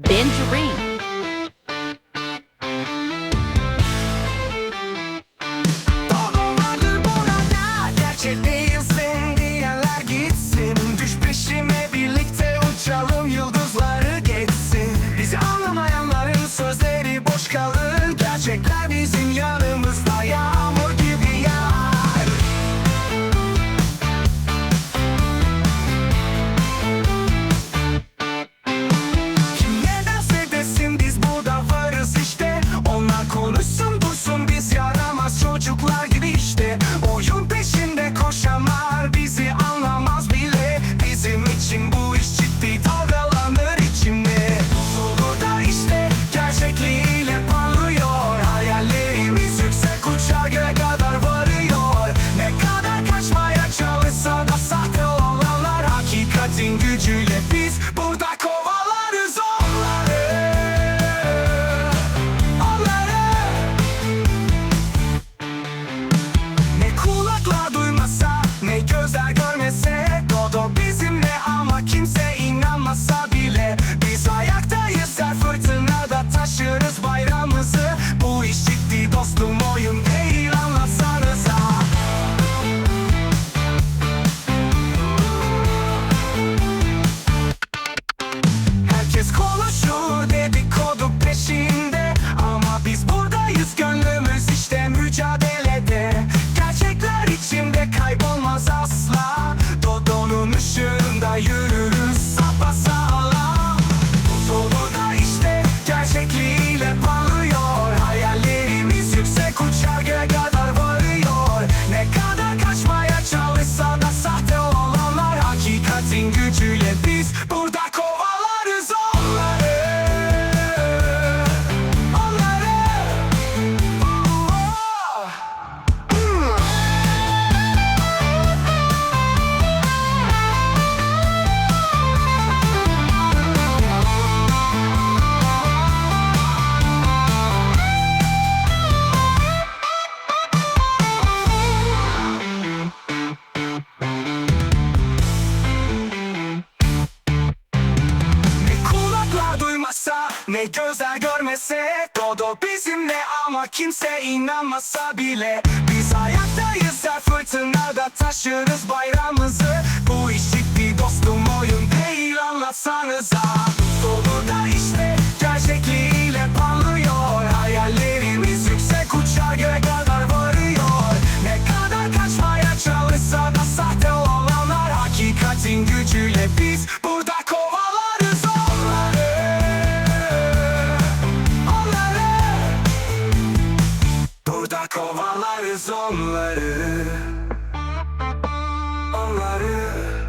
Binge read. Tyle pis, bo tak Ne gözler görmese Dodo bizimle ama kimse inanmasa bile. Biz ayaktayız her fırtınada taşırız bayrağımızı Bu işlik bir dostum oyun değil anlatsanıza. Burada kovalarız onları. Onları.